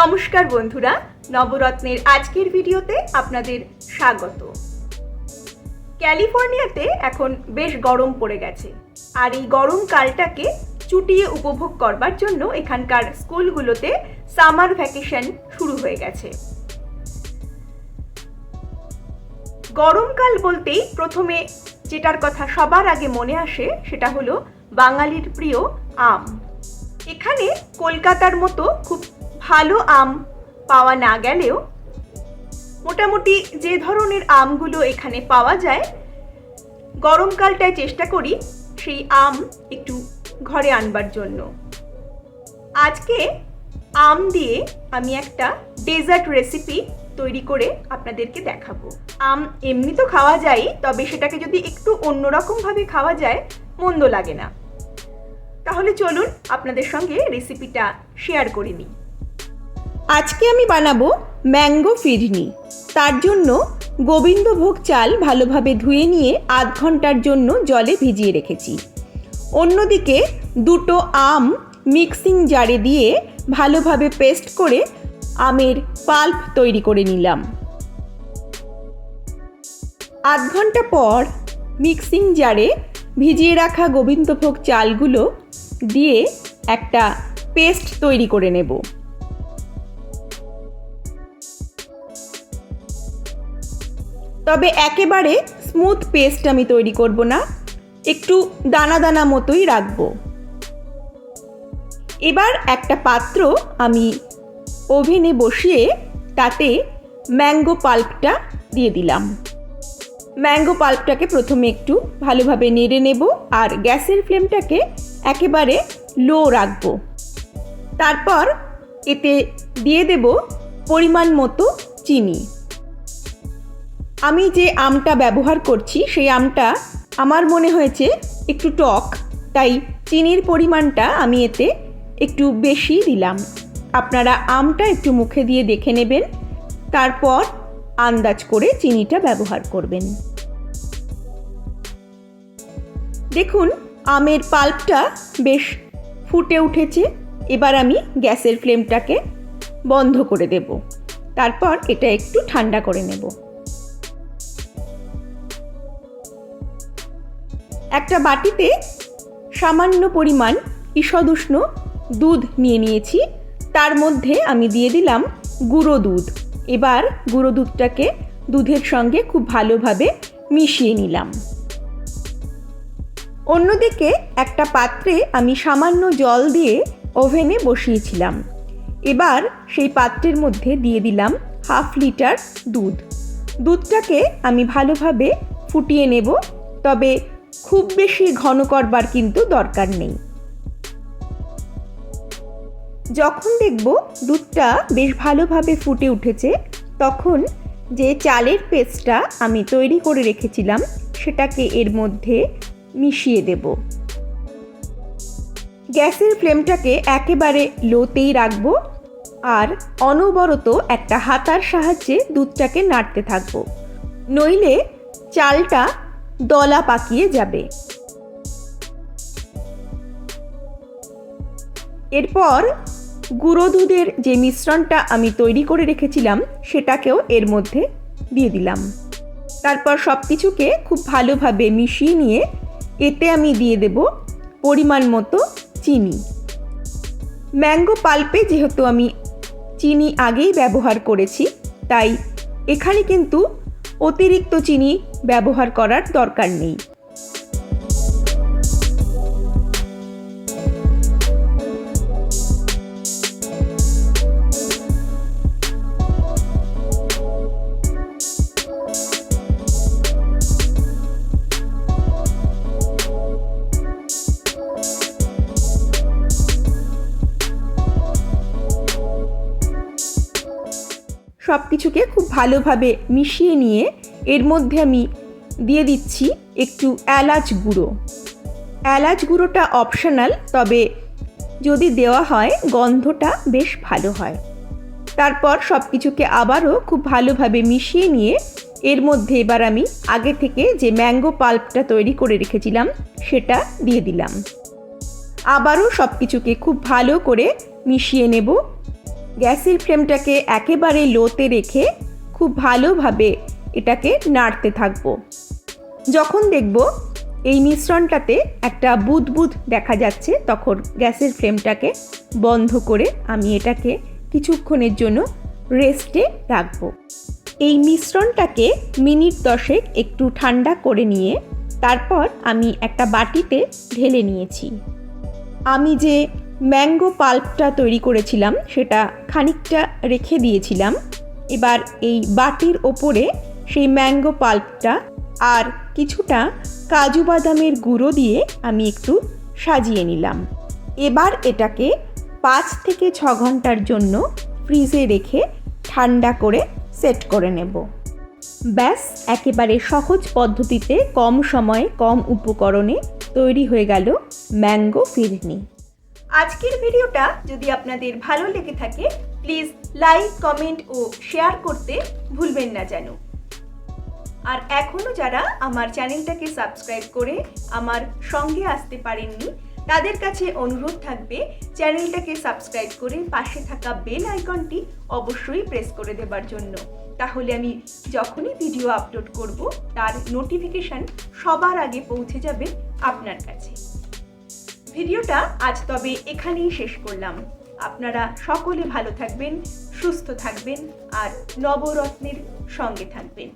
নমস্কার বন্ধুরা, নবরত্নের আজকের ভিডিওতে আপনাদের স্বাগত। ক্যালিফোর্নিয়াতে এখন বেশ গরম পড়ে গেছে, আর এই গরমকালটাকে চুটিয়ে উপভোগ করবার জন্য এখানকার স্কুলগুলোতে সামার ভ্যাকেশন শুরু হয়ে গেছে। গরমকাল বলতেই প্রথমে যেটার কথা সবার আগে মনে আসে সেটা হলো বাঙালির প্রিয় আম। এখানে কলকাতার মতো খুব ভালো আম পাওয়া না গেলেও মোটামুটি যে ধরনের আমগুলো এখানে পাওয়া যায়, গরমকালটায় চেষ্টা করি সেই আম একটু ঘরে আনবার জন্য। আজকে আম দিয়ে আমি একটা ডেজার্ট রেসিপি তৈরি করে আপনাদেরকে দেখাবো। আম এমনি তো খাওয়া যায়, তবে সেটাকে যদি একটু অন্যরকমভাবে খাওয়া যায়, মন্দ লাগে না। তাহলে চলুন আপনাদের সঙ্গে রেসিপিটা শেয়ার করে নিই। আজকে আমি বানাবো ম্যাঙ্গো ফিরনি। তার জন্য গোবিন্দভোগ চাল ভালোভাবে ধুয়ে নিয়ে আধ ঘণ্টার জন্য জলে ভিজিয়ে রেখেছি। অন্যদিকে দুটো আম মিক্সিং জারে দিয়ে ভালোভাবে পেস্ট করে আমের পাল্প তৈরি করে নিলাম। আধ ঘণ্টা পর মিক্সিং জারে ভিজিয়ে রাখা গোবিন্দভোগ চালগুলো দিয়ে একটা পেস্ট তৈরি করে নেব। তবে একেবারে স্মুথ পেস্ট আমি তৈরি করব না। একটু দানা দানা মতোই রাখব। এবার একটা পাত্র আমি ওভেনে বসিয়ে তাতে ম্যাঙ্গো পাল্পটা দিয়ে দিলাম। ম্যাঙ্গো পাল্পটাকে প্রথমে একটু ভালোভাবে নেড়ে নেব আর গ্যাসের ফ্লেমটাকে একেবারে লো রাখব। তারপর এতে দিয়ে দেব পরিমাণ মতো চিনি। আমি যে আমটা ব্যবহার করছি, সেই আমটা আমার মনে হয়েছে একটু টক, তাই চিনির পরিমাণটা আমি এতে একটু বেশি দিলাম। আপনারা আমটা একটু মুখে দিয়ে দেখে নেবেন, তারপর আন্দাজ করে চিনিটা ব্যবহার করবেন। দেখুন, আমের পাল্পটা বেশ ফুটে উঠেছে, এবার আমি গ্যাসের ফ্লেমটাকে বন্ধ করে দেব। তারপর এটা একটু ঠান্ডা করে নেব। একটা বাটিতে সামান্য পরিমাণ ঈষদ উষ্ণ দুধ নিয়ে নিয়েছি। তার মধ্যে আমি দিয়ে দিলাম গুঁড়ো দুধ। এবার গুঁড়ো দুধটাকে দুধের সঙ্গে খুব ভালোভাবে মিশিয়ে নিলাম। অন্যদিকে একটা পাত্রে আমি সামান্য জল দিয়ে ওভেনে বসিয়েছিলাম। এবার সেই পাত্রের মধ্যে দিয়ে দিলাম হাফ লিটার দুধ। দুধটাকে আমি ভালোভাবে ফুটিয়ে নেব, তবে খুব বেশি ঘন করবার কিন্তু দরকার নেই। যখন দেখব দুধটা বেশ ভালোভাবে ফুটে উঠেছে, তখন যে চালের পেস্টটা আমি তৈরি করে রেখেছিলাম, সেটাকে এর মধ্যে মিশিয়ে দেব। গ্যাসের ফ্লেমটাকে একেবারে লোতেই রাখব আর অনবরত একটা হাতার সাহায্যে দুধটাকে নাড়তে থাকব। নইলে চালটা দলা পাকিয়ে যাবে। এরপর গুঁড়ো দুধের যে মিশ্রণটা আমি তৈরি করে রেখেছিলাম, সেটাকেও এর মধ্যে দিয়ে দিলাম। তারপর সব কিছুকে খুব ভালোভাবে মিশিয়ে নিয়ে এতে আমি দিয়ে দেব পরিমাণ মতো চিনি। ম্যাঙ্গো পাল্পে যেহেতু আমি চিনি আগেই ব্যবহার করেছি, তাই এখানে কিন্তু অতিরিক্ত চিনি ব্যবহার করার দরকার নেই। সব কিছুকে খুব ভালোভাবে মিশিয়ে নিয়ে এর মধ্যে আমি দিয়ে দিচ্ছি একটু এলাচ গুঁড়ো। এলাচ গুঁড়োটা অপশনাল তবে যদি দেওয়া হয় গন্ধটা বেশ ভালো হয়। তারপর সব কিছুকে আবারও খুব ভালোভাবে মিশিয়ে নিয়ে এর মধ্যে এবার আমি আগে থেকে যে ম্যাঙ্গো পাল্পটা তৈরি করে রেখেছিলাম, সেটা দিয়ে দিলাম। আবারও সব কিছুকে খুব ভালো করে মিশিয়ে নেব। গ্যাসের ফ্লেমটাকে একেবারে লোতে রেখে খুব ভালোভাবে এটাকে নাড়তে থাকব। যখন দেখব এই মিশ্রণটাতে একটা বুদবুদ দেখা যাচ্ছে, তখন গ্যাসের ফ্লেমটাকে বন্ধ করে আমি এটাকে কিছুক্ষণের জন্য রেস্টে রাখব। এই মিশ্রণটাকে মিনিট দশেক একটু ঠান্ডা করে নিয়ে তারপর আমি একটা বাটিতে ঢেলে নিয়েছি। আমি যে ম্যাঙ্গো পাল্পটা তৈরি করেছিলাম, সেটা খানিকটা রেখে দিয়েছিলাম। এবার এই বাটির ওপরে সেই ম্যাঙ্গো পাল্পটা আর কিছুটা কাজু বাদামের গুঁড়ো দিয়ে আমি একটু সাজিয়ে নিলাম। এবার এটাকে পাঁচ থেকে ছ ঘণ্টার জন্য ফ্রিজে রেখে ঠান্ডা করে সেট করে নেব। ব্যাস, একেবারে সহজ পদ্ধতিতে কম সময়ে, কম উপকরণে তৈরি হয়ে গেল ম্যাঙ্গো ফিরনি। আজকের ভিডিওটা যদি আপনাদের ভালো লেগে থাকে প্লিজ লাইক কমেন্ট ও শেয়ার করতে ভুলবেন না যেন। আর এখনও যারা আমার চ্যানেলটাকে সাবস্ক্রাইব করে আমার সঙ্গে আসতে পারেননি, তাদের কাছে অনুরোধ থাকবে, চ্যানেলটাকে সাবস্ক্রাইব করে পাশে থাকা বেল আইকনটি অবশ্যই প্রেস করে দেবার জন্য। তাহলে আমি যখনই ভিডিও আপলোড করব, তার নোটিফিকেশন সবার আগে পৌঁছে যাবে আপনার কাছে। ভিডিওটা আজ তবে এখানেই শেষ করলাম। আপনারা সকলে ভালো থাকবেন, সুস্থ থাকবেন আর নবরত্নের সঙ্গে থাকবেন।